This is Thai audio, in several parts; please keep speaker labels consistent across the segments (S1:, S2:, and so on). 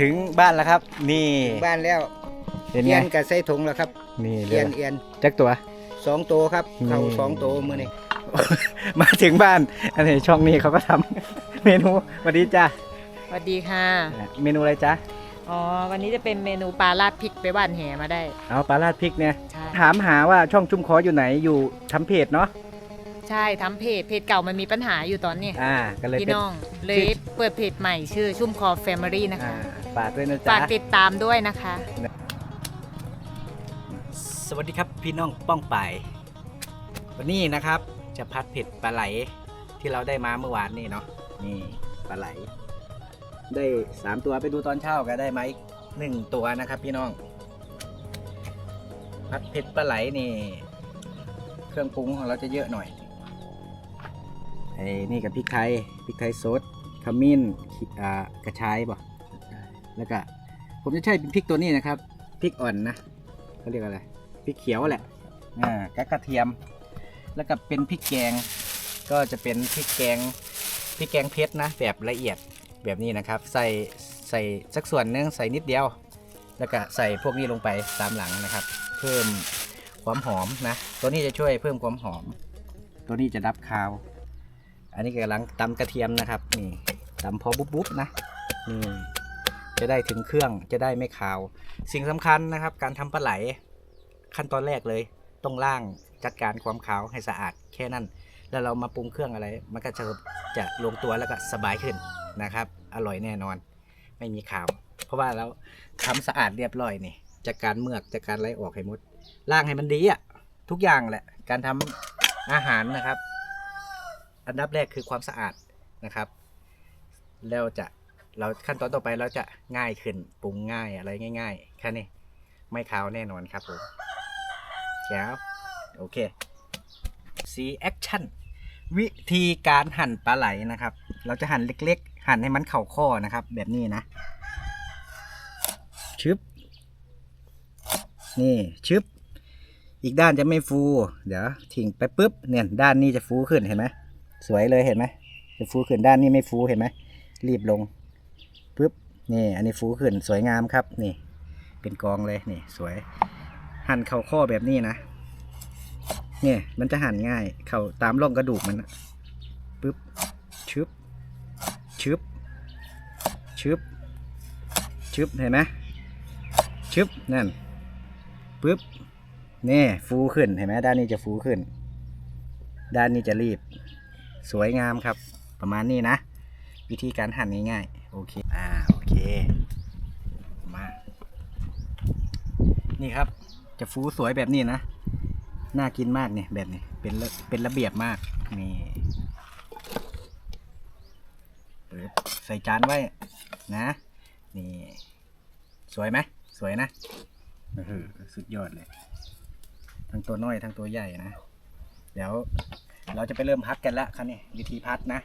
S1: ถึงบ้านแล้วครับ นี่
S2: บ้านแล้ว
S1: เป็น
S2: เอี
S1: ไง
S2: ยนกับใส่ถุงแล้วครับ
S1: นี่เล
S2: เอีย
S1: ย
S2: นเอียน
S1: จักตัว
S2: สองตัวครับเขา
S1: นี่
S2: สองตัวมือนี่
S1: มาถึงบ้าน อันนี้ช่องนี้เขาก็ทำ เมนูสวัสดีจ้า
S3: สวัสดีค่ะ
S1: เมนูอะไรจ๊ะ
S3: อ๋อ วันนี้จะเป็นเมนูปลาราดพริกไปบ้านแหมาได้
S1: เอาปลาราดพริกเนี่ย
S3: ใช่
S1: ถามหาว่าช่องจุ้มคออยู่ไหนอยู่ทำเพจเนาะ
S3: ใช่ทำเพจ เพจเก่ามันมีปัญหาอยู่ตอนนี้
S1: อ่าก็เลย
S3: พี่
S1: เป็น
S3: น้อง เลยเปิดเพจใหม่ชื่อชุ่มคอแฟมิลี่นะ
S1: อ่า
S3: คะ
S1: ฝากด้วยนะ
S3: ฝา
S1: จ๊ะ
S3: กติดตามด้วยนะคะ
S1: สวัสดีครับพี่น้องป้องไปาย วันนี้นะครับจะพัดเผ็ดปลาไหลที่เราได้มาเมื่อวานนี่เนาะนี่ปลาไหล ได้สามตัวไปดูตอนเช้าก็ได้มาอีกหนึ่งตัวนะครับ พี่น้อง พัดเผ็ดปลาไหลนี่ เครื่องปรุงของเราจะเยอะหน่อยไอ้นี่กับพริกไทยพริกไทยสดขมิ้นขีอ่ากระชายบ่ แล้วก็ผมจะใช้เป็นพริกตัวนี้นะครับพริกอ่อนนะเขาเรียกอะไรพริกเขียวแหละอ่ากับกระเทียม แล้วก็เป็นพริกแกง ก็จะเป็นพริกแกงพริกแกงเพชรนะ แบบละเอียดแบบนี้นะครับ ใส่ใส่สักส่วนนึงใส่นิดเดียว แล้วก็ใส่พวกนี้ลงไปตามหลังนะครับ เพิ่มความหอมนะ ตัวนี้จะช่วยเพิ่มความหอม ตัวนี้จะดับคาว อันนี้กำลังตำกระเทียมนะครับนี่ตำพอบุ๊บๆนะนี่ จะได้ถึงเครื่องจะได้ไม่คาว สิ่งสำคัญนะครับ การทำปลาไหลขั้นตอนแรกเลยต้องล่างจัดการความขาวให้สะอาดแค่นั้น แล้วเรามาปรุงเครื่องอะไร มันก็จะจะลงตัวแล้วก็สบายขึ้นนะครับ อร่อยแน่นอน ไม่มีขาว เพราะว่าเราทำสะอาดเรียบร้อยนี่จากการเมือกจากการไล่ออกให้หมดล่างให้มันดีอะทุกอย่างแหละ การทำอาหารนะครับ อันดับแรกคือความสะอาดนะครับ แล้วจะ เราขั้นตอนต่อไปเราจะง่ายขึ้นปรุงง่ายอะไรง่ายๆแค่นี้ไม่ขาวแน่นอนครับผมครับโอเค C action วิธีการหั่นปลาไหลนะครับ เราจะหั่นเล็กๆ หั่นให้มันเข่าข้อนะครับ แบบนี้นะ ชึบ นี่ชึบ อีกด้านจะไม่ฟู เดี๋ยวทิ้งไปปุ๊บ เนี่ย ด้านนี้จะฟูขึ้นเห็นไหมสวยเลยเห็นไหมจะฟูขึ้นด้านนี้ไม่ฟูเห็นไหมรีบลง นี่ อันนี้ฟูขึ้นสวยงามครับ นี่ เป็นกองเลยนี่ สวย หั่นเข่าข้อแบบนี้นะเนี่ยมันจะหั่นง่าย เข่าตามร่องกระดูกมันนะปึ๊บชึบชึบชึบชึบเห็นไหมชึบนั่นปึ๊บนี่ฟูขึ้นเห็นไหมด้านนี้จะฟูขึ้น ด้านนี้จะรีบ สวยงามครับ ประมาณนี้นะ วิธีการหั่นง่ายๆโอเคอ่า เค มา นี่ครับ จะฟูสวยแบบนี้นะ น่ากินมากเนี่ยแบบนี้ เป็นเป็นระเบียบมาก นี่ใส่จานไว้ นะ นี่ สวยไหม สวยนะเออสุดยอดเลย ทั้งตัวน้อยทั้งตัวใหญ่นะ เดี๋ยวเราจะไปเริ่มพัดกันแล้วครับนี่วิธีพัดนะ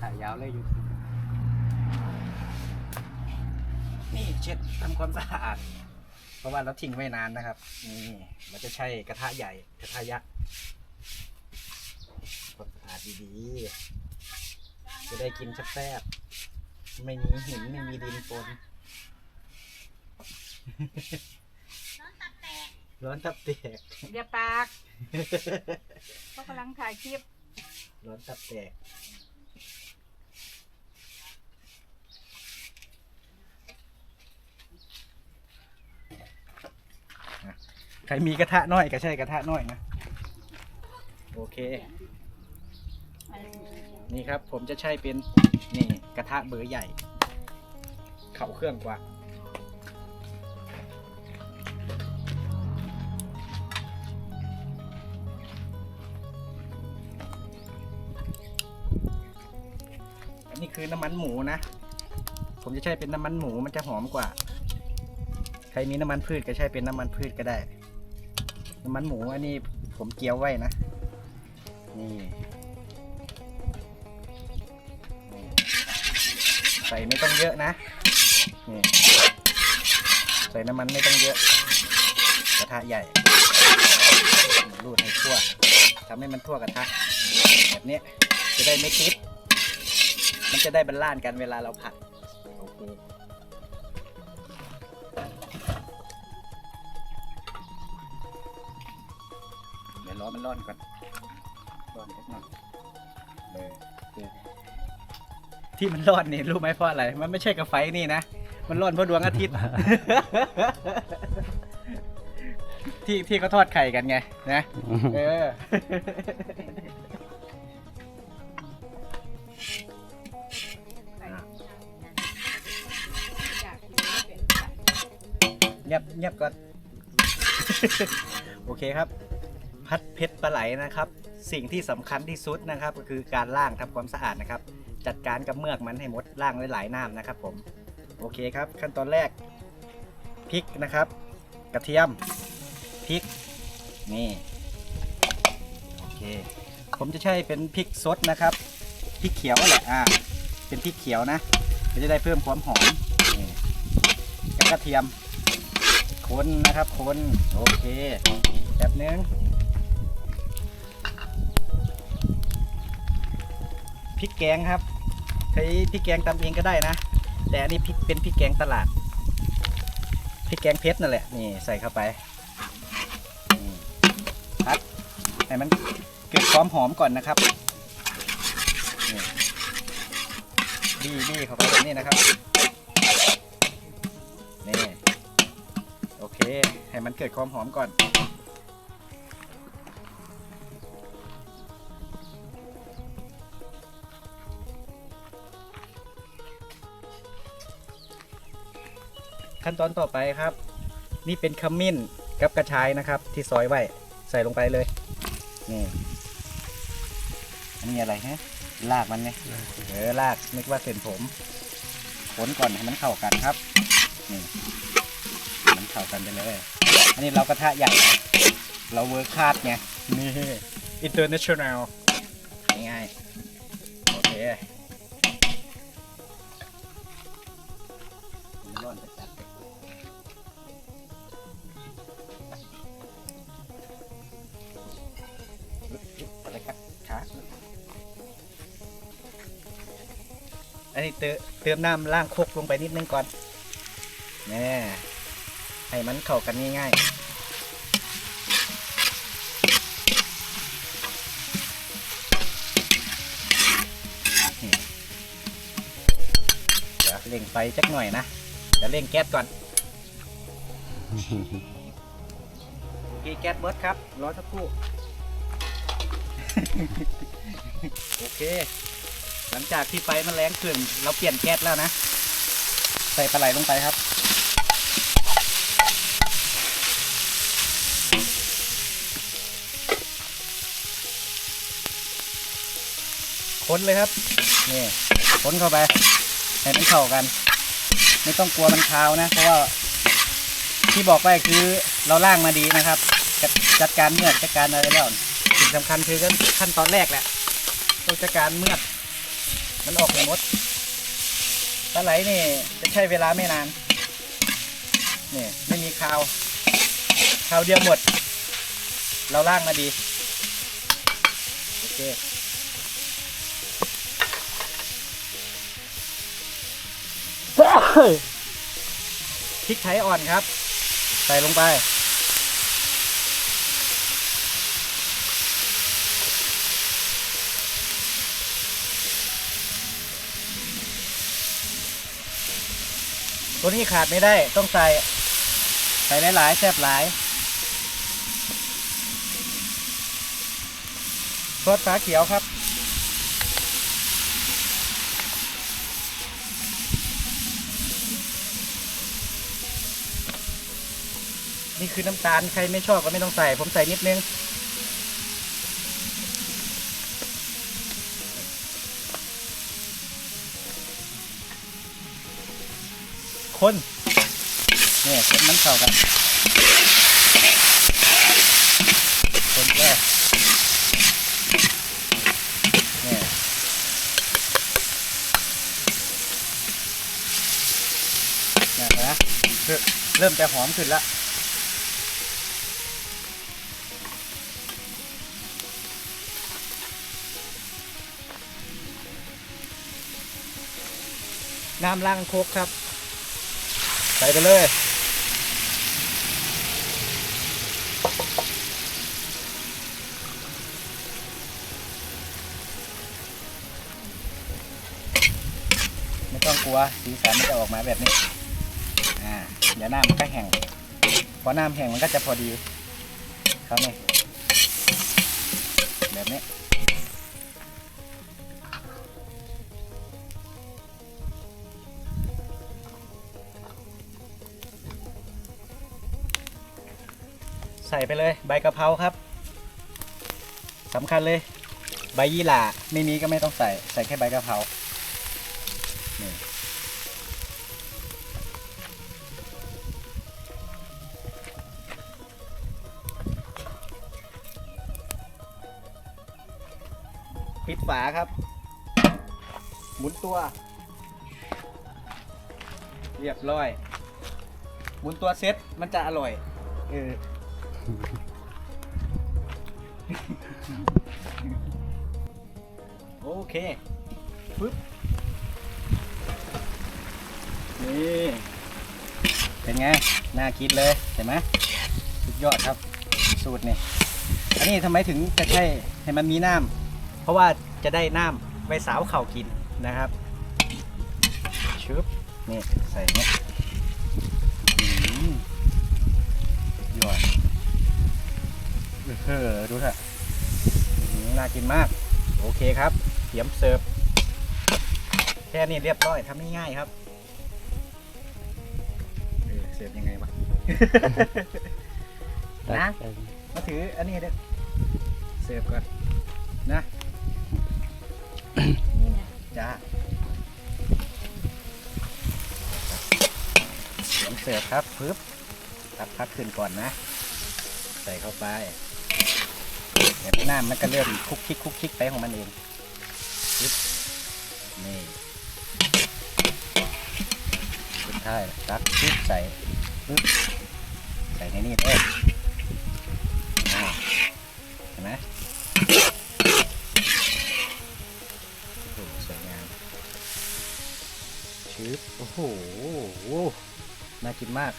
S1: ถ่ายยาวเลยอยู่ นี่เช็ดทำความสะอาด เพราะว่าเราทิ้งไว้นานนะครับ นี่เราจะใช้กระทะใหญ่ กระทะยักษ์ความสะอาดดีๆ จะได้กินแซ่บๆไม่มีหินไม่มีดินปนร้อนตับแตก
S3: อย่าปากเขากำลังถ่ายคลิป
S1: ร้อนตับแตกใครมีกระทะน้อยก็ใช่กระทะน้อยนะ โอเค นี่ครับผมจะใช้เป็น นี่ กระทะเบอร์ใหญ่ เข่าเครื่องกว่า นนี้คือน้ำมันหมูนะ ผมจะใช้เป็นน้ำมันหมูมันจะหอมกว่า ใครมีน้ำมันพืชก็ใช้เป็นน้ำมันพืชก็ได้ น้ำมันหมูอันนี้ผมเกี๊ยวไว้นะ นี่นี่ส่ไม่ต้องเยอะนะนี่ใส่น้ำมันไม่ต้องเยอะ กระทะใหญ่รูดให้ทั่วทำให้มันทั่วกระทะแบบนี้จะได้ไม่ติด จะได้บรรลานกันเวลาเราผัดโอเคเดี๋ยวร้อนมันร้อนก่อนร้อนนิดหน่อยเออที่มันร้อนนี่รู้ไหมเพราะอะไร มันไม่ใช่กระไฟนี่นะ มันร้อนเพราะดวงอาทิตย์ ที่ที่เขาทอดไข่กันไงนะ เออ งียบเงียบก่อน โอเคครับ พัดเพชรปลาไหลนะครับ สิ่งที่สำคัญที่สุดนะครับ ก็คือการล้างทำความสะอาดนะครับ จัดการกับเมือกมันให้หมดล้างหลายๆน้ำนะครับ ผม โอเคครับ ขั้นตอนแรกพริกนะครับ กระเทียมพริกนี่โอเค ผมจะใช้เป็นพริกสดนะครับพริกเขียวแหละอ่าเป็นพริกเขียวนะจะได้เพิ่มความหอมนี่กับกระเทียม คนนะครับ คนโอเคแบบนึงพริกแกงครับใช้พริกแกงตำเองก็ได้นะ แต่อันนี้พริกเป็นพริกแกงตลาดพริกแกงเพชรนั่นแหละนี่ใส่เข้าไปนี่พัดให้มันเกิดความหอมก่อนนะครับบี้บี้เข้าไปแบบนี้นะครับนี่ เคให้มันเกิดความหอมก่อน ขั้นตอนต่อไปครับ นี่เป็นขมิ้นกับกระชายนะครับ ที่ซอยไว้ใส่ลงไปเลยนี่อันนี้อะไรฮะลากมันไงเออลากนึกว่าเส้นผมขนก่อนให้มันเข้ากันครับนี่ เข้ากันไปเลย อันนี้เรากระทะใหญ่นะเราเวิร์คคาดไง นี่ international ง่ายๆโอเคร้อนจัดๆเลยอะไรครับขาอันนี้เติมเติมน้ำล่างโคกลงไปนิดนึงก่อนแน่ ให้มันเข้ากันง่ายๆเดี๋ยวเร่งไฟจักหน่อยนะเดี๋ยวเร่งแก๊สก่อนกีแก๊สเบิร์ดครับรอสักครู่โอเค หลังจากที่ไฟมันแรงขึ้น เราเปลี่ยนแก๊สแล้วนะ ใส่ปลาไหลลงไปครับ ค้นเลยครับนี่ค้นเข้าไปให้มันเข้ากัน ไม่ต้องกลัวมันคาวนะ เพราะว่าที่บอกไปคือเราล่างมาดีนะครับ จัดการเมือกจัดการอะไรแล้วสิ่งสำคัญคือขั้นตอนแรกแหละต้องจัดการเมือกมันออกให้หมดปลาไหลนี่จะใช้เวลาไม่นานนี่ไม่มีคาวคาวเดียวหมด เราล่างมาดี โอเค พริกไทยอ่อนครับ ใส่ลงไป ตัวนี้ขาดไม่ได้ต้องใส่ ใส่หลาย ๆ แซ่บหลายซอสฟ้าเขียวครับ นี่คือน้ำตาลใครไม่ชอบก็ไม่ต้องใส่ ผมใส่นิดนึง คนเนี่ยคนมันเข้ากัน คนแรกเนี่ยนะเริ่มเริ่มจะหอมขึ้นละ น้ำล้างโคกครับ ใส่ไปเลย ไม่ต้องกลัว สีสันมันจะออกมาแบบนี้ อ่าเดี๋ยวน้ำมันก็แห้ง พอน้ำแห้งมันก็จะพอดี ครับนี่แบบนี้ ใส่ไปเลยใบกะเพราครับสำคัญเลย ใบยี่หร่าไม่มีก็ไม่ต้องใส่ใส่แค่ใบกะเพรานี่ปิดฝาครับ หมุนตัว เรียบร้อย หมุนตัวเซ็ตมันจะอร่อยเออ โอเคปึ๊บนี่เป็นไง น่าคิดเลย เห็นไหมสุดยอดครับ สูตรนี่อันนี้ทำไมถึงจะใช่ให้มันมีน้ำเพราะว่าจะได้น้ำไว้สาวเข่ากินนะครับชึบนี่ใส่เนี้ย เออดูเถอะอื้อหือน่ากินมาก โอเคครับเตรียมเสิร์ฟแค่นี้เรียบร้อยทำง่ายๆครับเออเสิร์ฟยังไงวะ นะ มาถืออันนี้เด็ดเสิร์ฟก่อนนะ
S3: นี่นะ
S1: จ้าเตรียมเสิร์ฟครับปึ๊บตักพักขึ้นก่อนนะ ใส่เข้าไป เดี๋ยวน้ำมันก็เริ่มคุกคิกคุกคิกไปของมันเองนี่สุดท้ายตักปึ๊บใส่ปึ๊บใส่ในนี่เลยเห็นไหมสวยงามชืบโอ้โห น่ากินมาก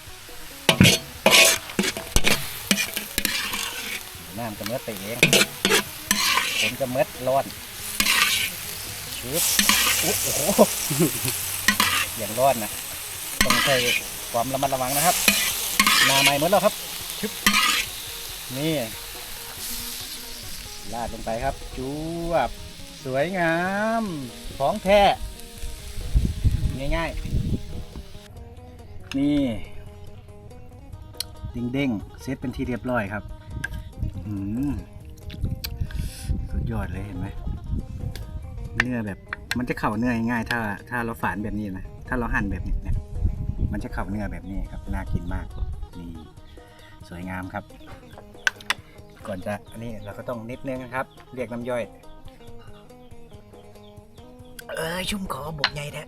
S1: น้ำก็เม็ดไปเองผมก็เม็ดร้อนชุบโอ้โหอย่างร้อนนะต้องใช้ความระมัดระวังนะครับนาไม้หมดแล้วครับชุบนี่ลาดลงไปครับจูบสวยงามของแท้ง่ายๆ นี่เด้งๆเซตเป็นที่เรียบร้อยครับ สุดยอดเลยเห็นไหมเนื้อแบบ มันจะเข่าเนื้อง่ายๆถ้า ถ้าเราฝานแบบนี้นะถ้าเราหั่นแบบนี้เนี่ย มันจะเข่าเนื้อแบบนี้ครับน่ากินมากนี่สวยงามครับ ก่อนจะอันนี้เราก็ต้องนิดนึงนะครับ เรียกน้ำย่อย เอ้ยชุ่มคอบกใหญ่แท้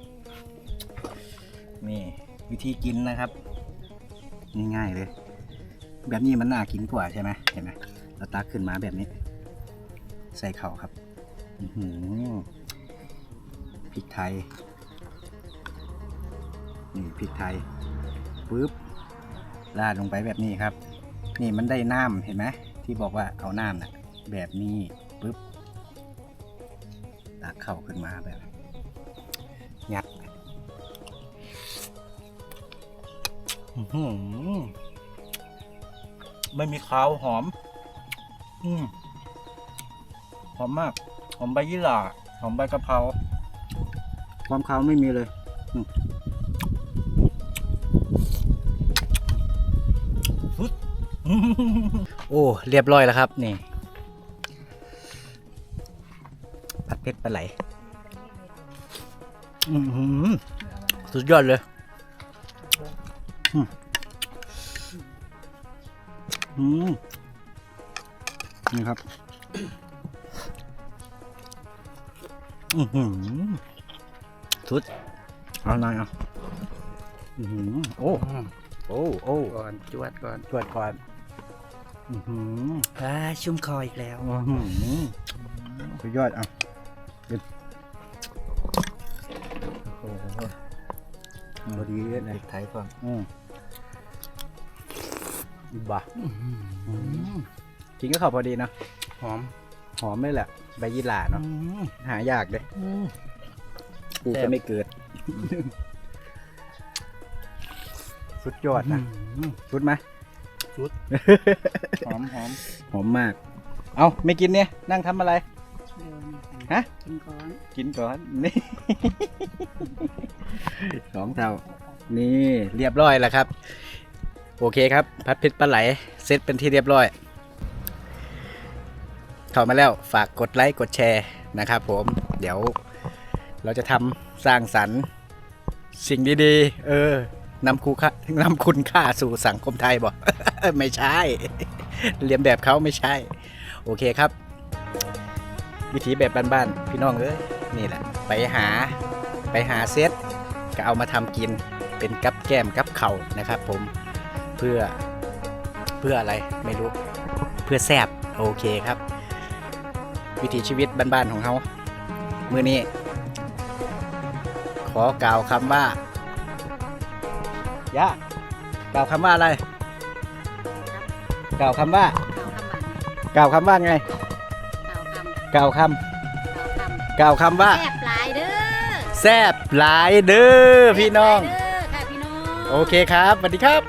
S1: นี่วิธีกินนะครับ ง่ายๆเลย แบบนี้มันน่ากินกว่าใช่ไหมเห็นไหม เราตักขึ้นมาแบบนี้ ใส่เข่าครับหพริกไทย นี่พริกไทยปึ๊บราดลงไปแบบนี้ครับ นี่มันได้น้ำเห็นไหมที่บอกว่าเอาน้ำน่ะแบบนี้ปึ๊บตักเข่าขึ้นมาแบบยัดไม่มีขาวหอม หอมมาก หอมใบยี่หร่า หอมใบกะเพรา ความขาวไม่มีเลยอืมสุดโอ้ เรียบร้อยแล้วครับ นี่ ผัดเผ็ดปลาไหลอือหือสุดยอดเลยอืม นี่ครับอือหือสุดเอาหน่อยเอาอื้อหือโอ้โอ้โอ้
S2: ก่อนจวดก่อน
S1: จวดก่อนอื้อหือ
S2: อ่าชุ่มคออีกแล้ว
S1: อื้อหือสุดยอดอะกินโอ้โหพอดีเลย
S2: พริกไทยก่อน
S1: อืมบ้า กินก็เข้าพอดีเนาะ
S2: หอม
S1: หอมเลยแหละใบยี่หร่าเนาะหายากเลยปลูกก็ไม่เกิด สุดยอดนะสุดไหม
S2: หอมหอม
S1: หอมมาก เอาไม่กินเนี่ย นั่งทำอะไรฮะ
S3: กินก่อน
S1: กินก่อน นี่ สองเท่า นี่เรียบร้อยแล้วครับ โอเคครับ พัดเพชรปลาไหลเซตเป็นที่เรียบร้อย เข้ามาแล้วฝากกดไลค์กดแชร์นะครับผมเดี๋ยวเราจะทำสร้างสรรค์สิ่งดีๆ เออนำคูค่านำคุณค่าสู่สังคมไทยบอก ไม่ใช่ เรียนแบบเขาไม่ใช่ โอเคครับ วิธีแบบบ้านๆพี่น้องเอ้ยนี่แหละ ไปหาไปหาเซตก็เอามาทำกินเป็นกับแก้มกับเข่านะครับ ผมเพื่อเพื่ออะไรไม่รู้ เพื่อแซบโอเคครับ วิถีชีวิตบ้านๆของเขามือนี้ ขอกล่าวคำว่าย่ากล่าวคำว่าอะไร กล่าวคำว่า
S3: เก่าคำบัง
S1: กล่าวคำว่าไง
S3: เก่าคำ
S1: กล่าวคำ
S3: เก่าคำ
S1: กล่าวคำว่า
S3: แซ่บหลายเด้อ
S1: แซบหลายเด้อพี่น้อง
S3: แซ่บหลายเด้อค่ะพี่น้อง
S1: โอเคครับสวัสดีครับ